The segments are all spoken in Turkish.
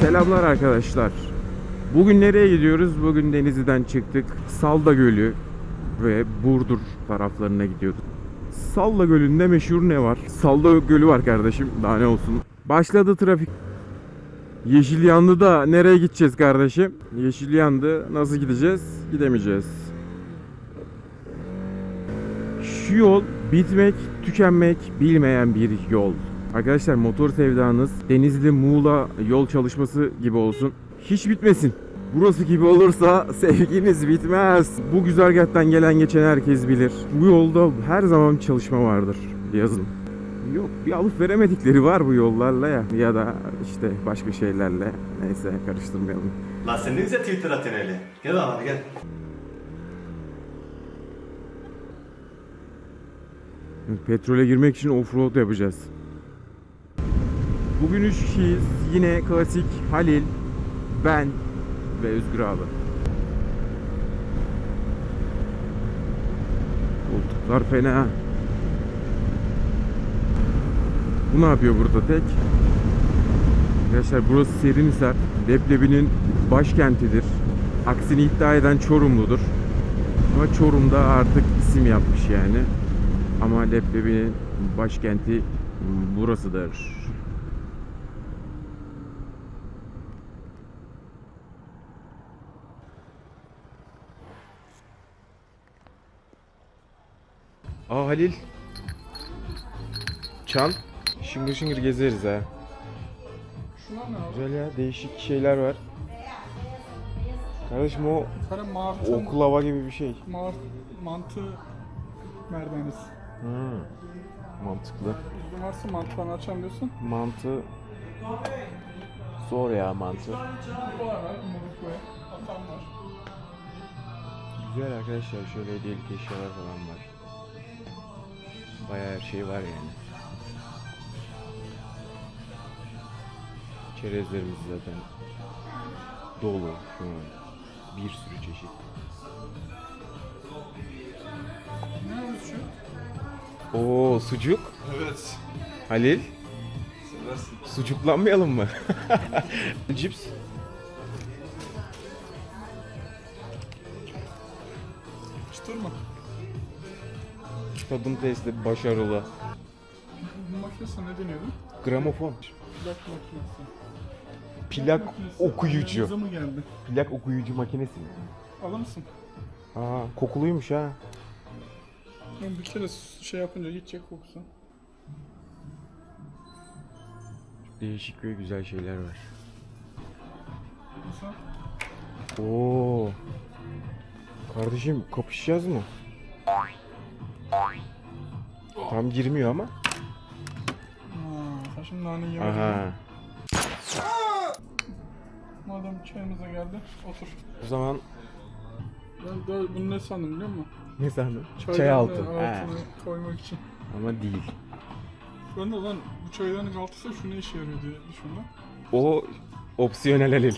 Selamlar arkadaşlar. Bugün nereye gidiyoruz? Bugün Denizli'den çıktık. Salda Gölü ve Burdur taraflarına gidiyoruz. Salda Gölü'nde meşhur ne var? Salda Gölü var kardeşim. Daha ne olsun. Başladı trafik. Yeşil yandı da nereye gideceğiz kardeşim? Yeşil yandı. Nasıl gideceğiz? Gidemeyeceğiz. Şu yol bitmek, tükenmek bilmeyen bir yol. Arkadaşlar motor sevdanız Denizli Muğla yol çalışması gibi olsun. Hiç bitmesin. Burası gibi olursa sevginiz bitmez. Bu güzergahtan gelen geçen herkes bilir. Bu yolda her zaman çalışma vardır yazın. Yok bir alıp veremedikleri var bu yollarla ya ya da işte başka şeylerle. Neyse karıştırmayalım. Lan sen ne güzel Twitter atıyorsun öyle. Gel lan hadi gel. Petrole girmek için offroad yapacağız. Bugün üç kişiyiz. Yine klasik Halil, ben ve Özgür abi. Koltuklar fena. Bu ne yapıyor burada tek? Arkadaşlar burası Serinhisar. Leblebi'nin başkentidir. Aksini iddia eden Çorumludur. Ama Çorum'da artık isim yapmış yani. Ama Leblebi'nin başkenti burasıdır. Aa Halil. Çan. Şıngır şıngır gezeriz ha. Şunlar ne abi? Güzel ya değişik şeyler var. Kardeşim o Kara martı, oklava gibi bir şey. mar, mantı merdanesi. Hmm. Mantıklı. Bizde varsa mantılarını açamıyorsun. Mantı zor ya mantı. Bu atan var. Güzel arkadaşlar şöyle hediyelik eşyalar falan var. Bayağı her şey var yani. Çerezlerimiz zaten dolu şu an. Bir sürü çeşit. Oo sucuk. Evet. Halil Seversin. sucuklanmayalım mı? Cips. Çıtır mı? Tadım testi başarılı. Makinesi ne deniyordu? Gramofon. Plak makinesi. Plak Makinesi. okuyucu. Yanınıza mı geldi? Plak okuyucu makinesi mi? Alır mısın? Aa kokuluymuş ha. Ben bir kere şey yapınca gidecek kokusu. Değişik ve güzel şeyler var. Nasıl? Oo. Kardeşim kapışacağız mı? Tam girmiyor ama. Sen şimdi nane yemedin. Aha. Madem çayımıza geldi, otur. O zaman Ben de bunu ne sandım biliyor musun? ne sandın? Çay Çaydanlığı altı. Ha. altına koymak için. Ama değil. Ben de lan bu çaydanlık altısı şu ne işe yarıyor diye düşündüm. O opsiyonel Halil.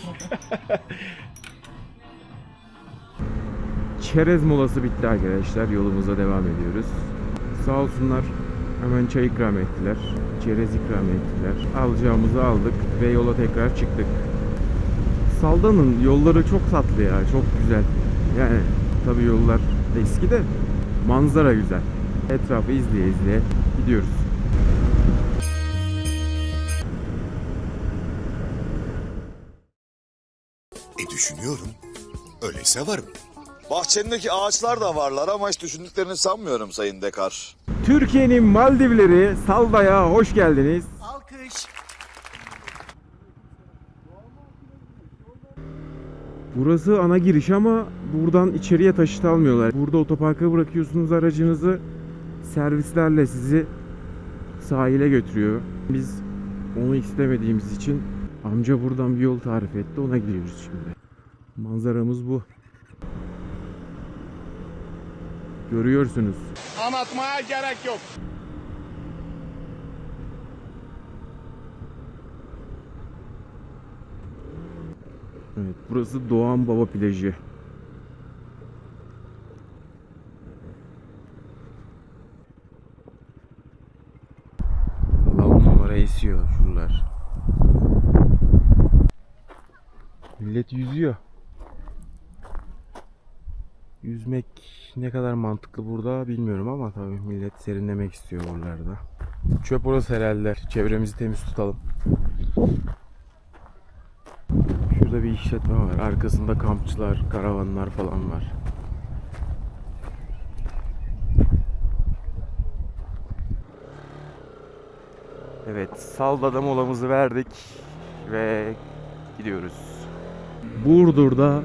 Çerez molası bitti arkadaşlar. Yolumuza devam ediyoruz. Sağ olsunlar hemen çay ikram ettiler. Çerez ikram ettiler. Alacağımızı aldık ve yola tekrar çıktık. Salda'nın yolları çok tatlı ya. Çok güzel. Yani tabii yollar eski de manzara güzel. Etrafı izleye izleye gidiyoruz. E düşünüyorum. Öyleyse varım. Bahçendeki ağaçlar da varlar ama hiç düşündüklerini sanmıyorum Sayın Dekar. Türkiye'nin Maldivleri Salda'ya hoş geldiniz. Burası ana giriş ama buradan içeriye taşıt almıyorlar. Burada otoparka bırakıyorsunuz aracınızı. Servislerle sizi sahile götürüyor. Biz onu istemediğimiz için amca buradan bir yol tarif etti. Ona gidiyoruz şimdi. Manzaramız bu. Görüyorsunuz. Anlatmaya gerek yok. Evet, burası Doğan Baba plajı. Lan numara esiyor şuralar. Millet yüzüyor. Yüzmek ne kadar mantıklı burada bilmiyorum ama tabii millet serinlemek istiyor oralarda. Çöp orası herhalde. Çevremizi temiz tutalım. Şurada bir işletme var. Arkasında kampçılar, karavanlar falan var. Evet, Salda'da molamızı verdik ve gidiyoruz. Burdur'da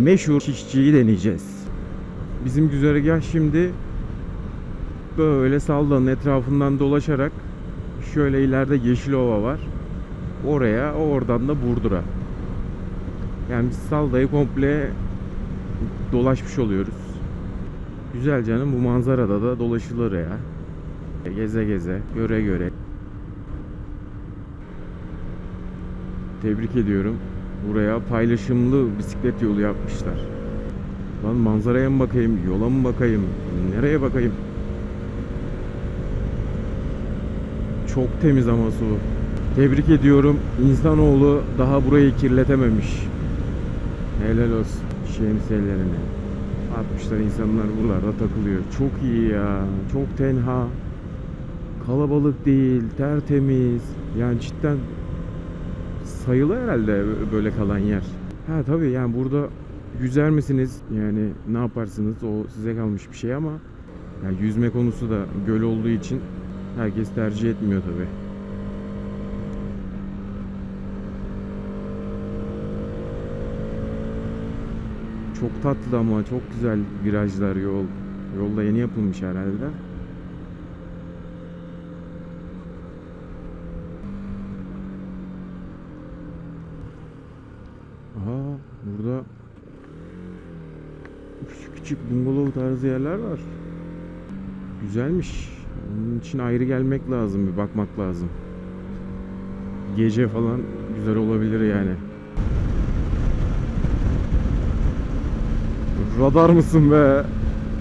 meşhur şişçiyi deneyeceğiz. Bizim güzergah şimdi böyle Salda'nın etrafından dolaşarak şöyle ileride Yeşilova var. Oraya, oradan da Burdur'a. Yani biz Salda'yı komple dolaşmış oluyoruz. Güzel canım bu manzarada da dolaşılır ya. Geze geze, göre göre. Tebrik ediyorum. Buraya paylaşımlı bisiklet yolu yapmışlar. Lan manzaraya mı bakayım, yola mı bakayım, nereye bakayım? Çok temiz ama su. Tebrik ediyorum. İnsanoğlu daha burayı kirletememiş. Helal olsun şemsiyelerine. Atmışlar insanlar buralarda takılıyor. Çok iyi ya. Çok tenha. Kalabalık değil, tertemiz. Yani cidden sayılı herhalde böyle kalan yer. Ha tabii yani burada yüzer misiniz? Yani ne yaparsınız? O size kalmış bir şey ama yani yüzme konusu da göl olduğu için herkes tercih etmiyor tabii. Çok tatlı ama çok güzel virajlar yol. Yolda yeni yapılmış herhalde. Aha burada küçük küçük bungalov tarzı yerler var. Güzelmiş. Onun için ayrı gelmek lazım, bir bakmak lazım. Gece falan güzel olabilir yani. Radar mısın be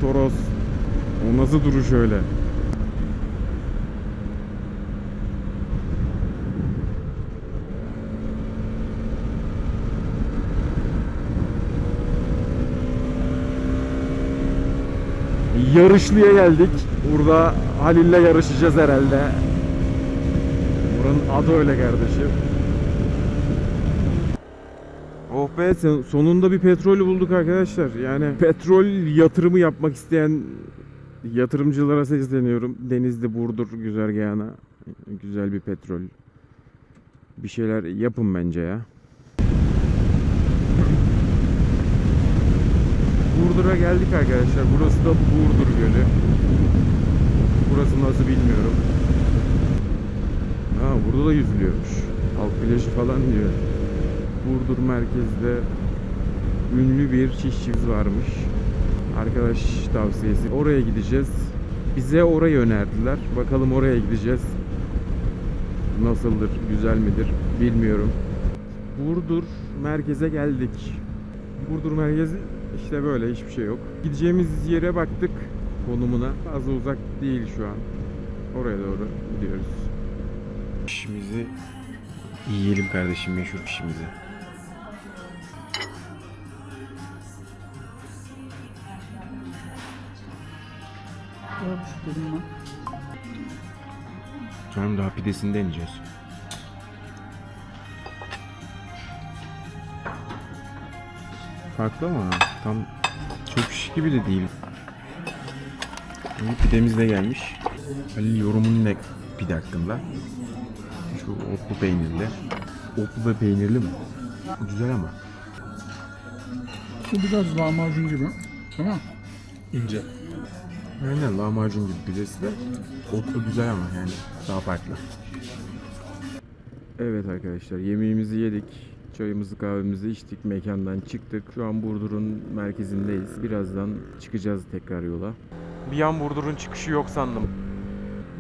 Toros? O nasıl duruş öyle? Yarışlı'ya geldik. Burada Halil'le yarışacağız herhalde. Buranın adı öyle kardeşim. Oh be son- sonunda bir petrolü bulduk arkadaşlar. Yani petrol yatırımı yapmak isteyen yatırımcılara sesleniyorum. Denizli Burdur güzergahına güzel bir petrol. Bir şeyler yapın bence ya. Burdur'a geldik arkadaşlar. Burası da Burdur Gölü. Burası nasıl bilmiyorum. Ha burada da yüzülüyormuş. Halk plajı falan diyor. Burdur merkezde ünlü bir çiftçimiz varmış. Arkadaş tavsiyesi. Oraya gideceğiz. Bize orayı önerdiler. Bakalım oraya gideceğiz. Nasıldır, güzel midir bilmiyorum. Burdur merkeze geldik. Burdur merkezi işte böyle hiçbir şey yok. Gideceğimiz yere baktık konumuna. Fazla uzak değil şu an. Oraya doğru gidiyoruz. Pişimizi yiyelim kardeşim meşhur pişimizi. Sonra daha pidesini deneyeceğiz. Farklı ama tam çok şiş gibi de değil. Şimdi pidemiz de gelmiş. Halil yorumun ne pide hakkında? Şu otlu peynirli. Otlu ve peynirli mi? Güzel ama. Bu biraz lahmacun gibi. Mi? İnce. Aynen lahmacun gibi pidesi de otlu güzel ama yani daha farklı. Evet arkadaşlar yemeğimizi yedik. Çayımızı kahvemizi içtik. Mekandan çıktık. Şu an Burdur'un merkezindeyiz. Birazdan çıkacağız tekrar yola. Bir an Burdur'un çıkışı yok sandım.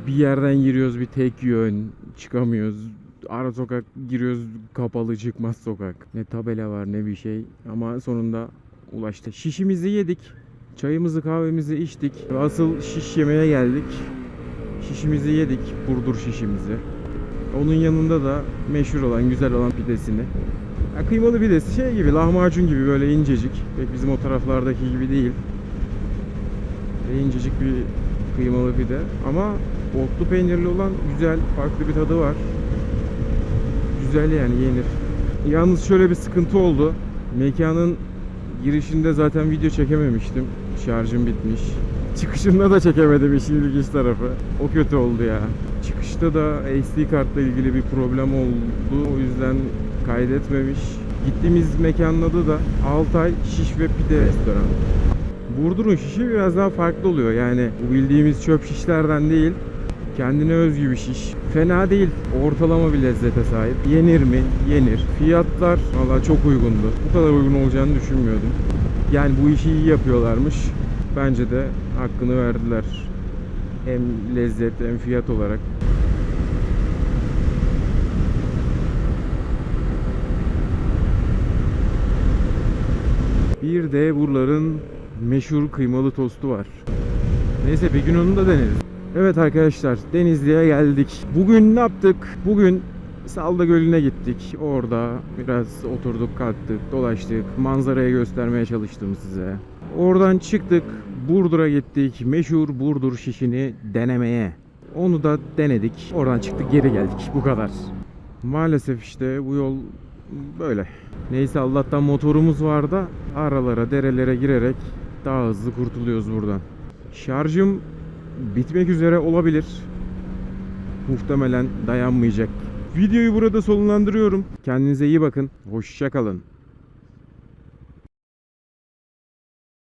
Bir yerden giriyoruz bir tek yön. Çıkamıyoruz. Ara sokak giriyoruz kapalı çıkmaz sokak. Ne tabela var ne bir şey. Ama sonunda ulaştık. Şişimizi yedik. Çayımızı kahvemizi içtik. Asıl şiş yemeye geldik. Şişimizi yedik. Burdur şişimizi. Onun yanında da meşhur olan, güzel olan pidesini. Ya kıymalı pidesi şey gibi lahmacun gibi böyle incecik. Pek bizim o taraflardaki gibi değil. Böyle incecik bir kıymalı pide ama otlu peynirli olan güzel farklı bir tadı var. Güzel yani yenir. Yalnız şöyle bir sıkıntı oldu. Mekanın girişinde zaten video çekememiştim. Şarjım bitmiş. Çıkışında da çekemedim işin ilginç tarafı. O kötü oldu ya. Çıkışta da SD kartla ilgili bir problem oldu. O yüzden kaydetmemiş. Gittiğimiz mekanın adı da Altay Şiş ve Pide Restoran. Burdur'un şişi biraz daha farklı oluyor. Yani bu bildiğimiz çöp şişlerden değil. Kendine özgü bir şiş. Fena değil. Ortalama bir lezzete sahip. Yenir mi? Yenir. Fiyatlar valla çok uygundu. Bu kadar uygun olacağını düşünmüyordum. Yani bu işi iyi yapıyorlarmış. Bence de hakkını verdiler. Hem lezzet hem fiyat olarak. Bir de buraların meşhur kıymalı tostu var. Neyse bir gün onu da deneriz. Evet arkadaşlar Denizli'ye geldik. Bugün ne yaptık? Bugün Salda Gölü'ne gittik. Orada biraz oturduk kalktık dolaştık. Manzarayı göstermeye çalıştım size. Oradan çıktık. Burdur'a gittik. Meşhur Burdur şişini denemeye. Onu da denedik. Oradan çıktık geri geldik. Bu kadar. Maalesef işte bu yol böyle. Neyse Allah'tan motorumuz var da aralara derelere girerek daha hızlı kurtuluyoruz buradan. Şarjım bitmek üzere olabilir. Muhtemelen dayanmayacak. Videoyu burada sonlandırıyorum. Kendinize iyi bakın. Hoşça kalın.